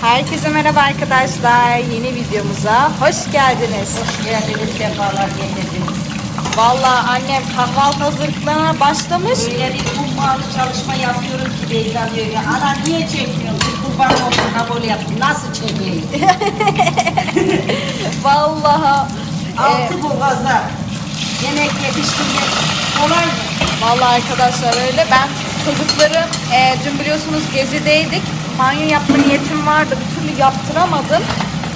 Herkese merhaba arkadaşlar. Yeni videomuza hoş geldiniz. Hoş geldiniz, sefalar getirdiniz. Vallahi annem kahvaltı hazırlıklarına başlamış. Öyle bir ummalı çalışma yapıyorum ki Beyza diyor ya. Ana niye çekmiyorsun? Bir kurban olsun kabul yaptım. Nasıl çekeyim? Vallahi Altı boğaza. Yemek yetiştirmek kolay mı? vallahi arkadaşlar öyle. Ben çocukları e, dün biliyorsunuz gezideydik. Banyo yapma niyetim vardı. Bir türlü yaptıramadım.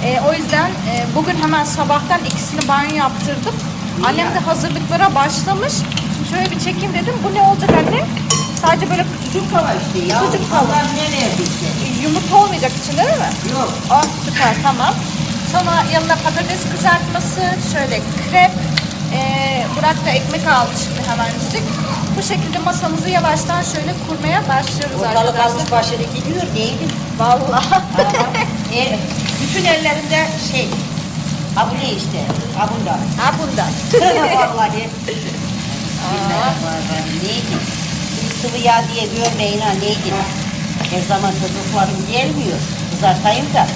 E, o yüzden e, bugün hemen sabahtan ikisini banyo yaptırdım. Annem de hazırlıklara başlamış. Şimdi şöyle bir çekeyim dedim. Bu ne olacak anne? Sadece böyle Sucuk tava işte ya. Sucuk tava. Allah ne verdiyse. yumurta olmayacak içinde değil mi? Yok. Oh süper tamam. Sonra yanına patates kızartması, şöyle krep. Ee, Burak da ekmek aldı şimdi hemencik. Bu şekilde masamızı yavaştan şöyle kurmaya başlıyoruz Ortalık arkadaşlar. almış başını gidiyor. Neydi? Vallahi. e, bütün ellerinde şey. Ha bu ne işte? Ha bunda. ha bundan. Vallahi. Bismillahirrahmanirrahim. Neydi? Şimdi sıvı yağ diye görmeyin ha neydi? Her zaman çocuklarım gelmiyor. Kızartayım da.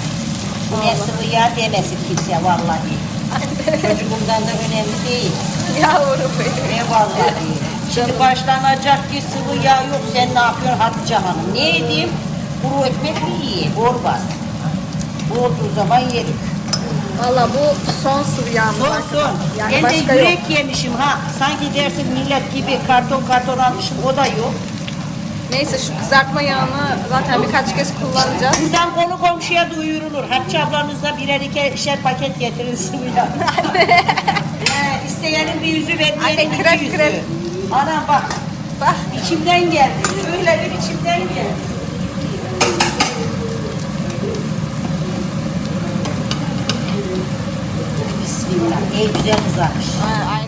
Bu ne sıvı yağ demesin kimse vallahi. Çocuğumdan da önemli değil. Yavrum benim. Ne vallahi. Şimdi başlanacak ki sıvı yağ yok. Sen ne yapıyorsun Hatice Hanım? Ne edeyim? Kuru ekmek mi yiyeyim? Olmaz. Bu olduğu zaman yerim. Valla bu son sıvı yağımız Son son. Yani ben de başka yürek yok. yemişim ha. Sanki dersin millet gibi karton karton almışım o da yok. Neyse şu kızartma yağını zaten birkaç kez kullanacağız. Buradan konu komşuya duyurulur. Hatice ablanızla birer ikişer paket getirin sıvıyla. He, isteyenin bir yüzü Anne, vermeyenin iki krep, yüzü. krep. Anam bak Bak içimden geldi. Öyle bir içimden geldi. Bismillah. Ey güzel kızarmış. Ha, aynen.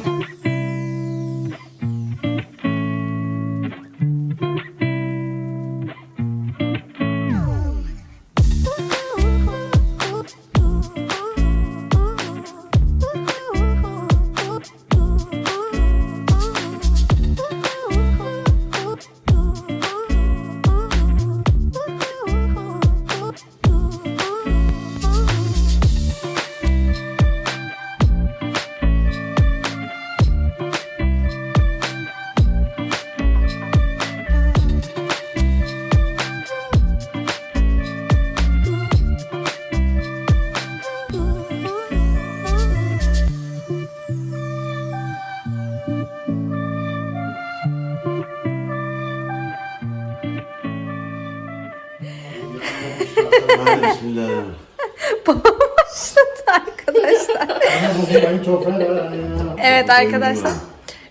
Hadi bismillahirrahmanirrahim. Başladı arkadaşlar. Evet arkadaşlar.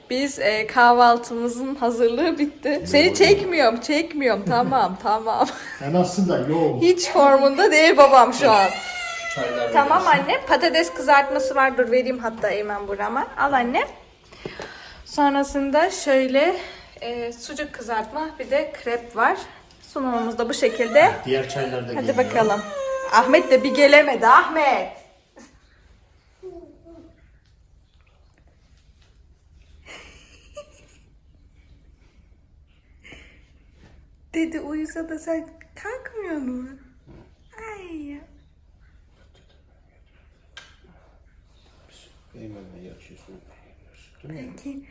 Biz e, kahvaltımızın hazırlığı bitti. Seni çekmiyorum, çekmiyorum. Tamam, tamam. Ben aslında yok. Hiç formunda değil babam şu an. Çaylar Tamam anne. Patates kızartması var. Dur vereyim hatta Eymen burama. Al anne. Sonrasında şöyle e, sucuk kızartma bir de krep var. Sunumumuz da bu şekilde. Diğer çaylar da Hadi geliyor. bakalım. Ahmet de bir gelemedi. Ahmet. Dedi uyusa da sen kalkmıyor mu? Ay ya. Eyvallah yaşıyorsun. Belki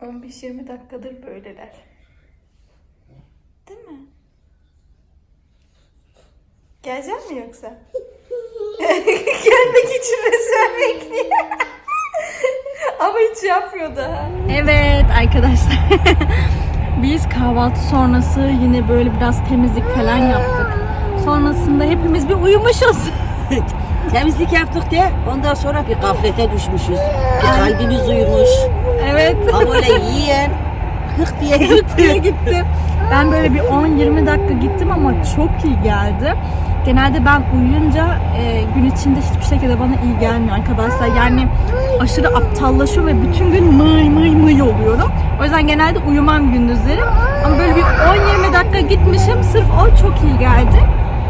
15-20 dakikadır böyleler. Değil mi? Gelecek mi yoksa? Gelmek için resmen bekliyor. Ama hiç yapmıyor daha. Evet arkadaşlar. Biz kahvaltı sonrası yine böyle biraz temizlik falan yaptık. Sonrasında hepimiz bir uyumuşuz. Temizlik yaptık de ondan sonra bir gaflete düşmüşüz. Bir kalbimiz uyumuş. Evet. Böyle yiyen hık diye diye gitti. gitti. Ben böyle bir 10-20 dakika gittim ama çok iyi geldi. Genelde ben uyuyunca e, gün içinde hiçbir şekilde bana iyi gelmiyor arkadaşlar. Yani aşırı aptallaşıyorum ve bütün gün mıy mıy mıy oluyorum. O yüzden genelde uyumam gündüzleri. Ama böyle bir 10-20 dakika gitmişim sırf o çok iyi geldi.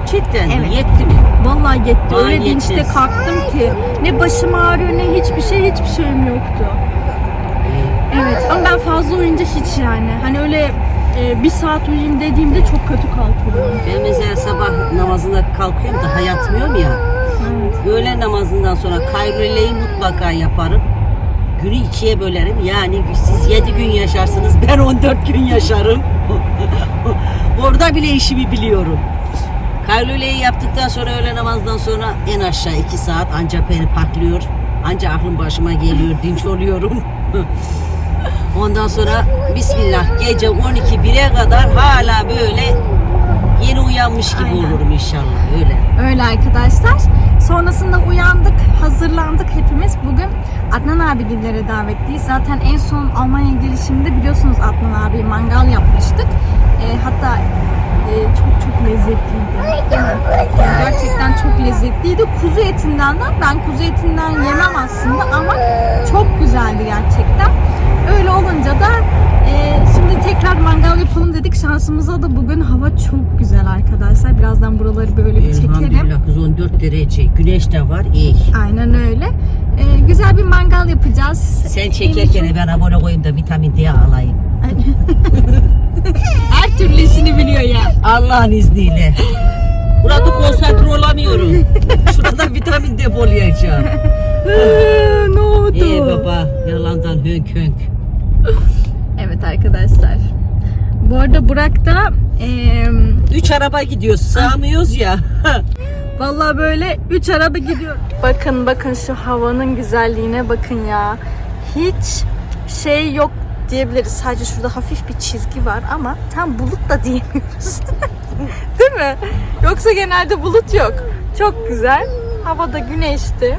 Cidden Evet. yetti mi? Vallahi yetti. Öyle dinçte kalktım ki. Ne başım ağrıyor ne hiçbir şey hiçbir şeyim yoktu. Evet ama ben fazla uyuyunca hiç yani. Hani öyle e, bir saat uyuyayım dediğimde çok kötü kalkıyorum. Ben mesela sabah namazına kalkıyorum daha yatmıyorum ya. Öğle namazından sonra kaybeleyi mutlaka yaparım. Günü ikiye bölerim. Yani siz 7 gün yaşarsınız, ben 14 gün yaşarım. Orada bile işimi biliyorum. Kaybeleyi yaptıktan sonra öğle namazdan sonra en aşağı 2 saat anca peri patlıyor. Anca aklım başıma geliyor, dinç oluyorum. Ondan sonra Bismillah gece 12 1'e kadar hala böyle yeni uyanmış gibi Aynen. olurum inşallah öyle. Öyle arkadaşlar. Sonrasında uyandık, hazırlandık hepimiz. Bugün Adnan abigillere davetliyiz. Zaten en son Almanya gelişimde biliyorsunuz Adnan abi mangal yapmıştık. Ee, hatta e, çok çok lezzetliydi. Gerçekten çok lezzetliydi. Kuzu etinden de ben kuzu etinden yemem aslında ama çok güzeldi gerçekten. Öyle olunca da e, şimdi tekrar mangal yapalım dedik. Şansımıza da bugün hava çok güzel arkadaşlar. Birazdan buraları böyle bir çekelim. Elhamdülillah kız 14 derece. Güneş de var. iyi. Aynen öyle. Ee, güzel bir mangal yapacağız. Sen çekerken ben abone koyayım da vitamin D alayım. Her türlü işini biliyor ya. Allah'ın izniyle. Burada konsantre olamıyorum. Şurada vitamin depolayacağım. ne oldu? İyi baba. Yalandan hönk hönk. Evet arkadaşlar. Bu arada Burak da eee Üç araba gidiyoruz. Sığamıyoruz ya. vallahi böyle üç araba gidiyor. Bakın bakın şu havanın güzelliğine bakın ya. Hiç şey yok diyebiliriz. Sadece şurada hafif bir çizgi var ama tam bulut da diyemiyoruz. Değil mi? Yoksa genelde bulut yok. Çok güzel. Havada güneşti.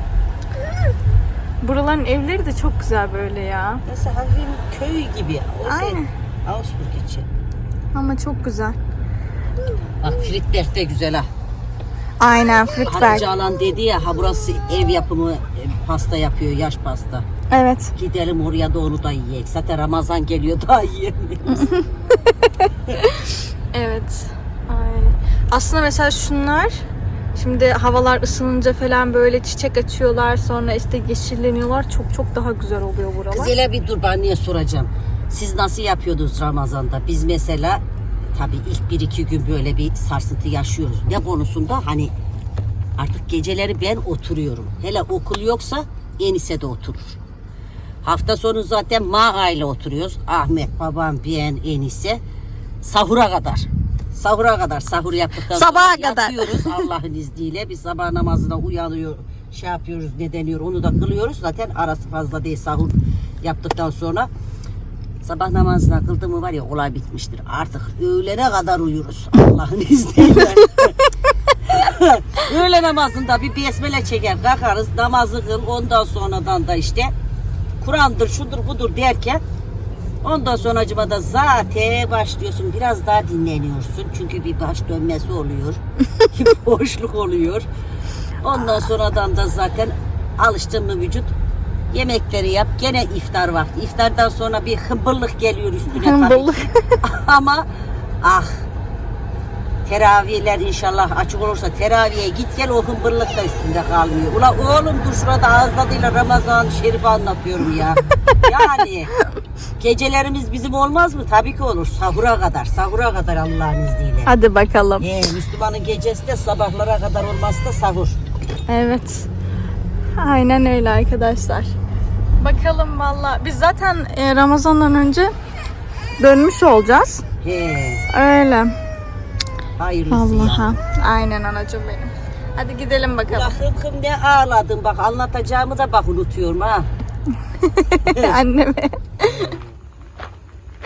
Buraların evleri de çok güzel böyle ya. Nasıl hafif köy gibi. O Aynen. sen. Augsburg için. Ama çok güzel. Bak Friedberg de güzel ha. Aynen Friedberg. Hatice Alan dedi ya ha burası ev yapımı e, pasta yapıyor yaş pasta. Evet. Gidelim oraya da onu da yiyek. Zaten Ramazan geliyor daha yiyemeyiz. Evet. Aynen. Aslında mesela şunlar şimdi havalar ısınınca falan böyle çiçek açıyorlar sonra işte yeşilleniyorlar çok çok daha güzel oluyor buralar. Kız hele bir dur ben niye soracağım. Siz nasıl yapıyordunuz Ramazan'da? Biz mesela tabii ilk bir iki gün böyle bir sarsıntı yaşıyoruz. Ne konusunda? Hani artık geceleri ben oturuyorum. Hele okul yoksa Enise de oturur. Hafta sonu zaten Mağa ile oturuyoruz. Ahmet, babam, ben, Enise. Sahura kadar. Sahura kadar. Sahur yaptıktan Sabaha sonra kadar. yatıyoruz Allah'ın izniyle. Biz sabah namazına uyanıyor, şey yapıyoruz, ne deniyor onu da kılıyoruz. Zaten arası fazla değil sahur yaptıktan sonra. Sabah namazına kıldı mı var ya olay bitmiştir. Artık öğlene kadar uyuruz Allah'ın izniyle. Öğle namazında bir besmele çeker kalkarız namazı kıl ondan sonradan da işte Kur'an'dır şudur budur derken ondan sonra acaba da zaten başlıyorsun biraz daha dinleniyorsun çünkü bir baş dönmesi oluyor bir boşluk oluyor ondan sonradan da zaten alıştın mı vücut yemekleri yap gene iftar vakti iftardan sonra bir hımbırlık geliyor üstüne tabii Hımbırlık. ki. ama ah Teravihler inşallah açık olursa teraviye git gel o hımbırlık da üstünde kalmıyor. Ula oğlum dur şurada ağız tadıyla Ramazan Şerif'i anlatıyorum ya. Yani gecelerimiz bizim olmaz mı? Tabii ki olur. Sahura kadar. Sahura kadar Allah'ın izniyle. Hadi bakalım. Ee, Müslümanın gecesi de sabahlara kadar olmazsa da sahur. Evet. Aynen öyle arkadaşlar. Bakalım valla. Biz zaten e, Ramazan'dan önce dönmüş olacağız. He, Öyle. Hayırlısı Allah'a. ya. Aynen anacığım benim. Hadi gidelim bakalım. Ula hım hım ne ağladım bak anlatacağımı da bak unutuyorum ha. Anneme.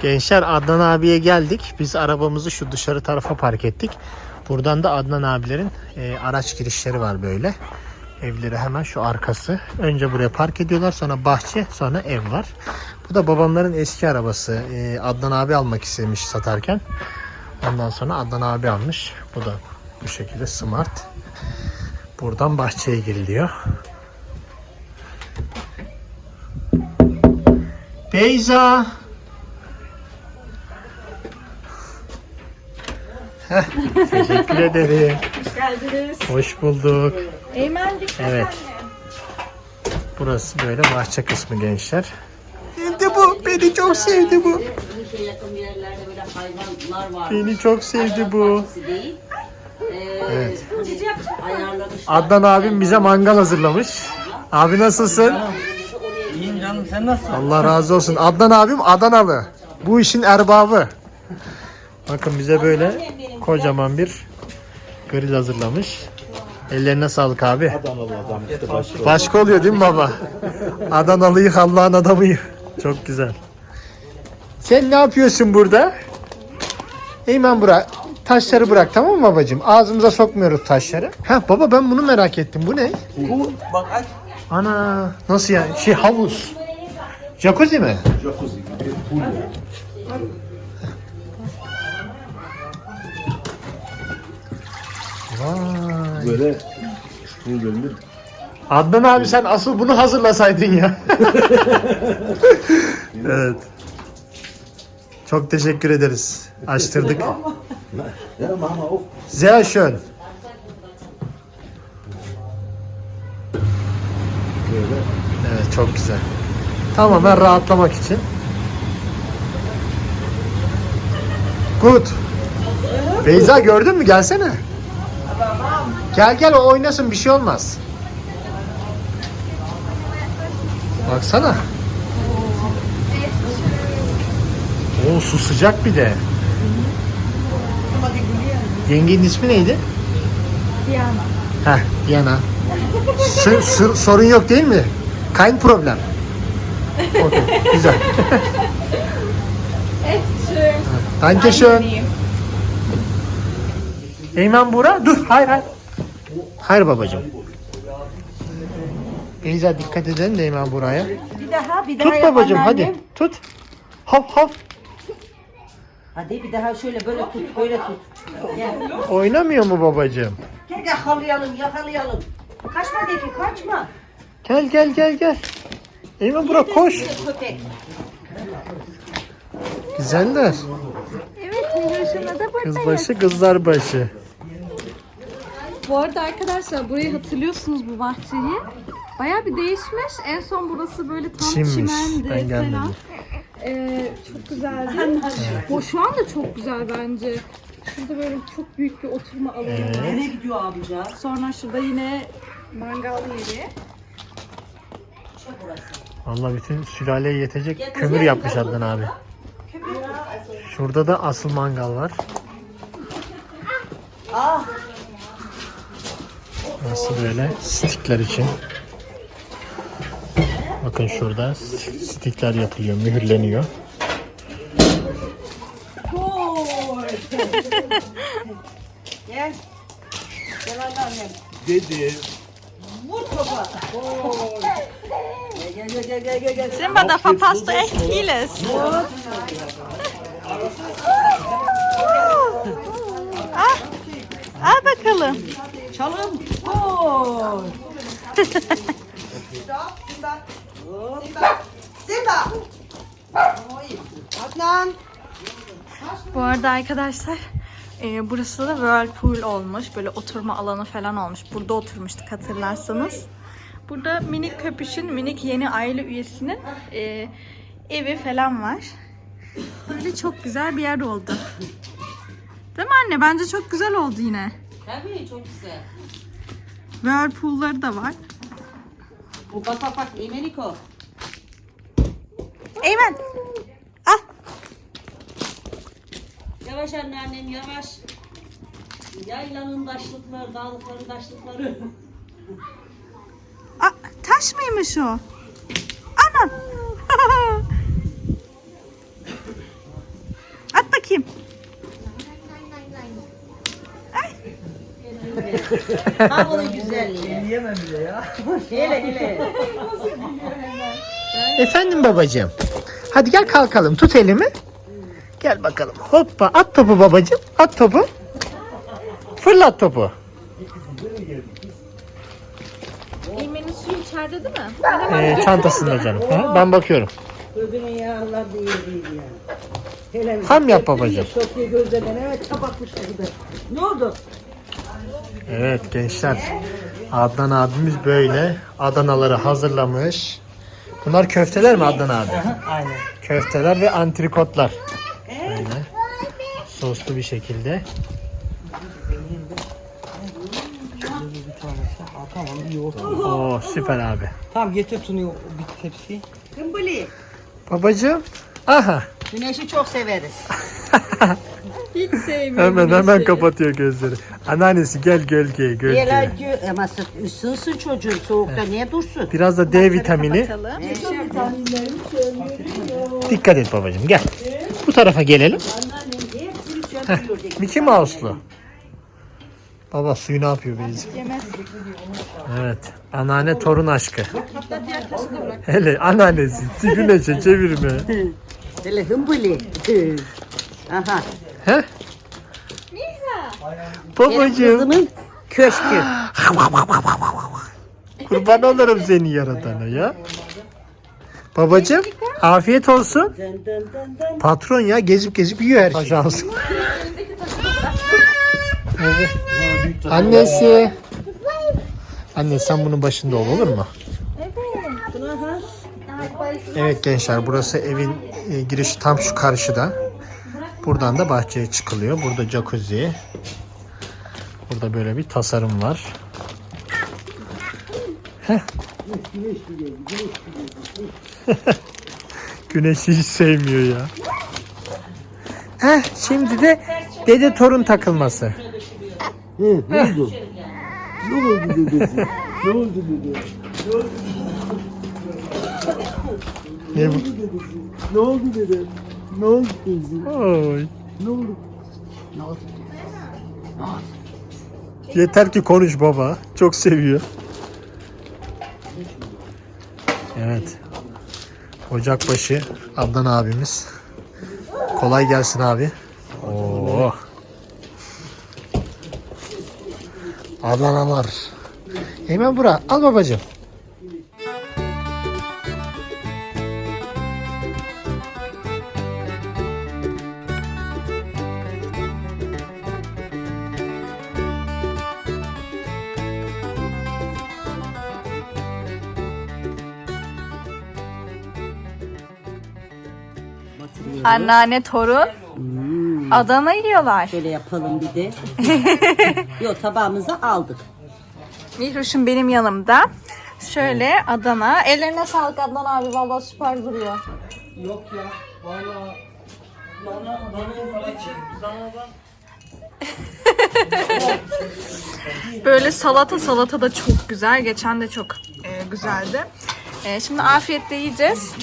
Gençler Adnan abiye geldik. Biz arabamızı şu dışarı tarafa park ettik. Buradan da Adnan abilerin e, araç girişleri var böyle. Evleri hemen şu arkası. Önce buraya park ediyorlar. Sonra bahçe, sonra ev var. Bu da babamların eski arabası. E, Adnan abi almak istemiş satarken. Ondan sonra Adnan abi almış. Bu da bu şekilde smart. Buradan bahçeye giriliyor. Beyza. Heh, teşekkür ederim. Hoş geldiniz. Hoş bulduk. Eymen dikkat Evet. Burası böyle bahçe kısmı gençler. Sevdi bu. Beni çok sevdi bu. Hayvanlar var. Beni çok sevdi bu. Değil. Ee, Evet. Adnan abim bize mangal hazırlamış. Abi nasılsın? İyiyim canım sen nasılsın? Allah razı olsun. Adnan abim Adanalı. Bu işin erbabı. Bakın bize böyle kocaman bir grill hazırlamış. Ellerine sağlık abi. Başka oluyor değil mi baba? Adanalıyı Allah'ın adamıyı. Çok güzel. Sen ne yapıyorsun burada? Eymen bırak. Taşları bırak tamam mı babacığım? Ağzımıza sokmuyoruz taşları. Ha baba ben bunu merak ettim. Bu ne? Bu bak aç. Ana nasıl yani? Şey havuz. Jacuzzi mi? Jacuzzi gibi pool. Vay. Böyle pool bölümü. Adnan abi sen asıl bunu hazırlasaydın ya. evet. Çok teşekkür ederiz. Açtırdık. Sehr schön. Evet çok güzel. Tamamen rahatlamak için. Good. Beyza gördün mü? Gelsene. Gel gel o oynasın bir şey olmaz. Baksana. O su sıcak bir de. Yengenin ismi neydi? Diana. Heh, Diana. S- s- sorun yok değil mi? Kein problem. Okey, güzel. Danke schön. Eymen Bura, dur, hayır hayır. Hayır babacığım. Beyza dikkat edelim de Eymen Bura'ya. Bir daha bir daha Tut babacığım hadi, tut. Hop hop. Hadi bir daha şöyle böyle tut böyle tut. Gel. Oynamıyor mu babacığım? Gel yakalayalım yakalayalım. Kaçma Defi kaçma. Gel gel gel gel. Eymen Bura koş. Köpek. Güzeller. Evet, Hiroşima'da buradayız. Kız başı kızlar başı. Bu arada arkadaşlar burayı hatırlıyorsunuz bu bahçeyi. Bayağı bir değişmiş. En son burası böyle tam Çimmiş. çimendi Ben gelmedim. falan. Ee, çok güzeldi. Bu şu anda çok güzel bence. Şurada böyle çok büyük bir oturma alanı var. Nereye gidiyor amca? Sonra şurada yine mangal yeri. Vallahi bütün sülaleye yetecek kömür yapmış Adnan abi. Şurada da asıl mangal var. Ah Nasıl böyle stikler için. Bakın şurada stikler yapılıyor, mühürleniyor. gel. Gel anneannem. Dedi. Vur topa. Gel gel gel gel gel gel. Simba da verpasst echt vieles. ah, al bakalım. Çalım. Simba. Adnan. Bu arada arkadaşlar e, burası da whirlpool olmuş. Böyle oturma alanı falan olmuş. Burada oturmuştuk hatırlarsanız. Burada minik köpüşün, minik yeni aile üyesinin e, evi falan var. Böyle çok güzel bir yer oldu. Değil mi anne? Bence çok güzel oldu yine. Tabii çok güzel. Whirlpool'ları da var. Bak bak bak Emeniko. Eymen! Al! Yavaş anneannem yavaş. Yaylanın taşlıkları, dağlıkları, taşlıkları. Aa, taş mıymış o? Anam! At bakayım. ha bunun güzelliği. Yiyemem bile ya. Hele hele. Efendim babacığım. Hadi gel kalkalım. Tut elimi. Gel bakalım. Hoppa. At topu babacığım. At topu. Fırlat topu. Eymen'in suyu içeride değil mi? Ee, çantasında canım. Ha, ben bakıyorum. Gözünün yağlar değil değil ya. Hele Ham yap babacığım. çok iyi gözlerden evet kapatmış gibi. Ne oldu? Evet gençler. Adnan abimiz böyle Adanaları hazırlamış. Bunlar köfteler mi Adnan abi? Aynen. Köfteler ve antrikotlar. Böyle. soslu bir şekilde. Oo süper abi. Tamam getir Tunu bir tepsi. Kımbılı. Babacığım. Aha. Güneşi çok severiz. Hiç sevmiyorum. Hemen hemen kapatıyor gözleri. Anneannesi gel gölgeye gölgeye. Yelacı ama sık ısınsın çocuğun soğukta niye dursun? Biraz da D vitamini. Kapatalım. Dikkat et babacığım gel. Bu tarafa gelelim. Mickey Mouse'lu. Baba suyu ne yapıyor Beyzi? Evet. Anneanne torun aşkı. Hele anneannesi güneşe çevirme. Hele hımbılı. Aha. He? Babacığım. köşkü. Kurban olurum seni yaratana ya. Babacığım afiyet olsun. Patron ya gezip gezip yiyor her şeyi. Evet. Annesi. Anne sen bunun başında ol olur mu? Evet gençler burası evin e, girişi tam şu karşıda. Buradan da bahçeye çıkılıyor. Burada jacuzzi. Burada böyle bir tasarım var. Heh. Güneşi hiç sevmiyor ya. Heh, şimdi de dede torun takılması. Ne oldu? Ne oldu dedesi? Ne oldu dede? Ne bu? Ne oldu dede? Ne oldu teyze? Oy. Ne oldu? Yeter ki konuş baba. Çok seviyor. Evet. Ocakbaşı Adnan abimiz. Kolay gelsin abi. Oo. Adnan Amar. Hemen bura. Al babacığım. Anneanne torun. Adana yiyorlar. Şöyle yapalım bir de. Yok tabağımızı aldık. Mihruş'um benim yanımda. Şöyle Adana. Ellerine sağlık Adnan abi. Vallahi süper duruyor. Yok ya. Valla. Bana bana bana Böyle salata salata da çok güzel. Geçen de çok e, güzeldi. E, şimdi afiyetle yiyeceğiz.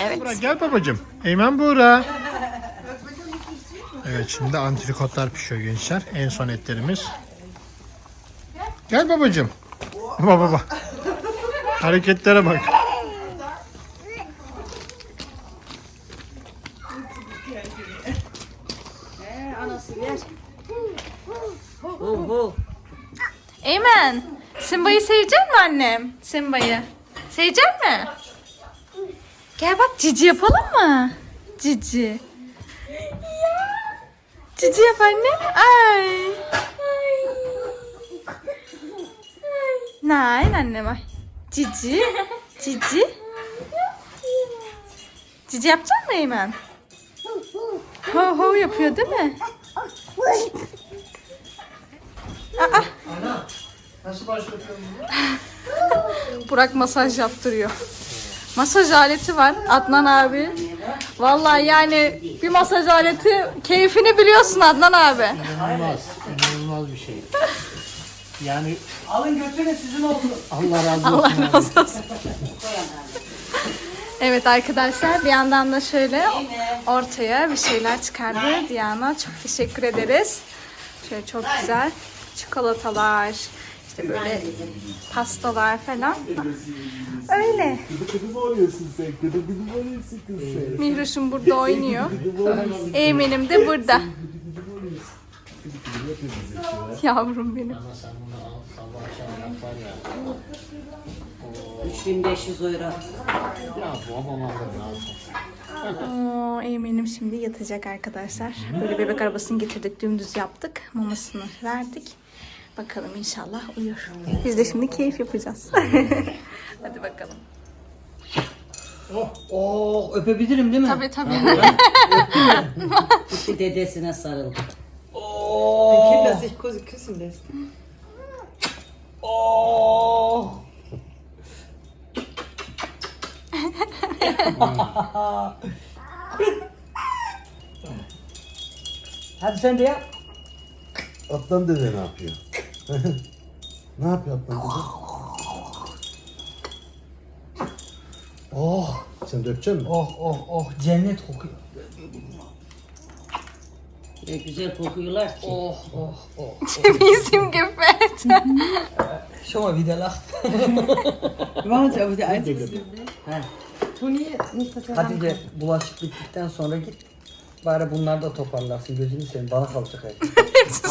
Evet. Buğra gel babacığım. Eymen Buğra. Evet şimdi antrikotlar pişiyor gençler. En son etlerimiz. Gel babacığım. Baba baba. Hareketlere bak. Eymen. Simba'yı sevecek mi annem? Simba'yı. Sevecek mi? Gel bak cici yapalım mı? Cici. Ya. Cici yap anne. Ay. Ay. Nein annem ay. Cici. Cici. Cici yapacak mı Eymen? Ho ho yapıyor değil mi? Aa. Nasıl başlatıyorum Burak masaj yaptırıyor. Masaj aleti var Adnan abi. Vallahi yani bir masaj aleti keyfini biliyorsun Adnan abi. İnanılmaz. İnanılmaz bir şey. Yani Alın götürün sizin olsun. Allah razı olsun. Allah razı olsun. Evet arkadaşlar bir yandan da şöyle ortaya bir şeyler çıkardı Diana. Çok teşekkür ederiz. Şöyle çok güzel çikolatalar, işte böyle pastalar falan. Öyle. Kıdı mı oluyorsun sen? Mı kız burada oynuyor. Eymen'im de burada. Yavrum benim. 3500 euro. Oo, Eymen'im şimdi yatacak arkadaşlar. Böyle bebek arabasını getirdik, dümdüz yaptık. Mamasını verdik. Bakalım inşallah uyur. Biz de şimdi keyif yapacağız. Hadi bakalım. Oh öpebilirim değil mi? Tabii tabii. Gitti dedesine sarıldı. Oh. Kinder sich kü- küssen lässt. Oh. Hadi sen de yap. Atlan dede ne yapıyor? ne yapıyor Atlan dede? Oh. Sen dökeceksin mi? Oh oh oh cennet kokuyor. Ne güzel kokuyorlar ki. Oh oh oh. Bizim gefällt. Schau mal wie der lacht. Wir waren jetzt aber der Einzige. Ha. Toni, nicht, dass er Hatice bulaşık bittikten sonra git. Bari bunlar da toparlarsın gözünü seveyim bana kalacak her.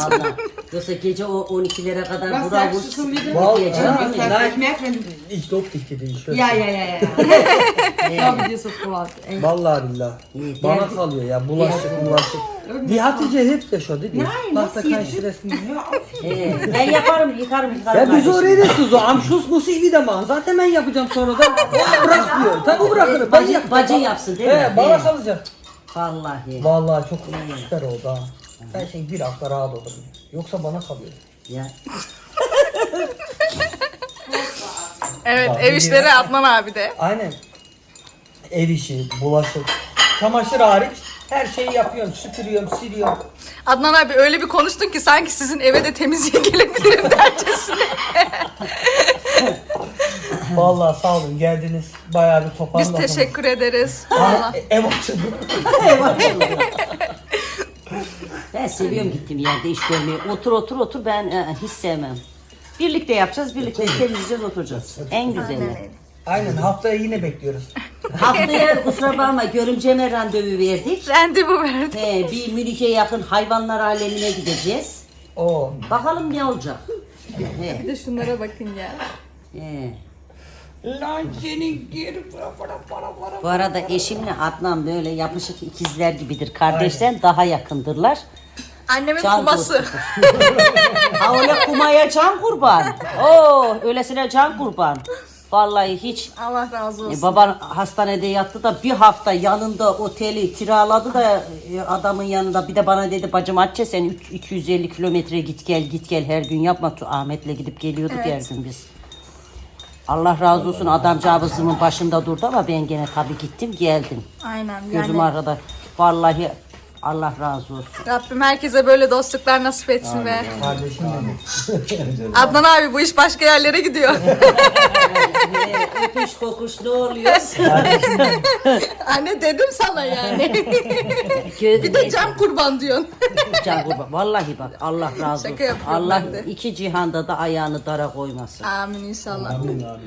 Valla. Yoksa gece o 12'lere kadar Was bura schon vursun. wieder? Wow. Was mi? sagst du? Nein. Ich merke, wenn du... Ich glaub dich dedi. Ich Ja, ja, ja, ja. Ich glaube dir sofort. Ey. Vallahi billah. İyi, Bana kalıyor ya bulaşık bulaşık. Die Hatice hilft ja schon değil mi? Nein, Bak da hier kein Stress. sitzen. Hör auf. Ee, ben yaparım, yıkarım, yıkarım. Ya biz kardeşim. oraya da so am Schluss muss ich wieder machen. Zaten ben yapacağım sonra da. Ya bırak diyor. Tabii bırakırım. Ben Bacı, yap- bacı yapsın değil mi? He bana kalacak. Vallahi. Vallahi çok süper oldu ha. Ben şimdi bir hafta rahat olurum. Yoksa bana kalıyor. Ya. Evet Bak, ev işleri Adnan abi de. Aynen. Ev işi, bulaşık, çamaşır hariç her şeyi yapıyorum. Süpürüyorum, siliyorum. Adnan abi öyle bir konuştun ki sanki sizin eve de temizliğe gelebilirim dercesine. Vallahi sağ olun geldiniz. Bayağı bir Biz toparladınız. teşekkür ederiz. Aa, e- ev açıldı. Ben seviyorum gittiğim yerde iş görmeyi. Otur otur otur ben e, hiç sevmem. Birlikte yapacağız, birlikte temizleyeceğiz, oturacağız. En güzeli. Aynen haftaya yine bekliyoruz. Haftaya kusura bakma görümceme randevu verdik. Randevu verdi. He, bir Münih'e yakın hayvanlar alemine gideceğiz. Oo. Bakalım ne olacak. He, Bir de şunlara bakın ya. he. Lan senin geri Bu arada eşimle Adnan böyle yapışık ikizler gibidir. Kardeşten daha yakındırlar. Annemin Can kuması. dostudur. ha öyle kumaya can kurban. Oo, öylesine can kurban. Vallahi hiç Allah razı E, olsun. baban hastanede yattı da bir hafta yanında oteli kiraladı da e, adamın yanında bir de bana dedi bacım Atçe sen üç- 250 kilometre git gel git gel her gün yapma. Tu- Ahmet'le gidip geliyorduk her gün biz. Allah razı olsun adamcağızımın başında durdu ama ben gene tabii gittim geldim. Aynen Gözüm yani arkada. Vallahi Allah razı olsun. Rabbim herkese böyle dostluklar nasip etsin Kardeşim benim. Adnan abi bu iş başka yerlere gidiyor. Ee, öpüş kokuş ne oluyor? Anne dedim sana yani. bir de can kurban diyorsun. Can kurban. Vallahi bak Allah razı Şaka olsun. yapıyorum Allah ben de. iki cihanda da ayağını dara koymasın. Amin inşallah. Amin abi.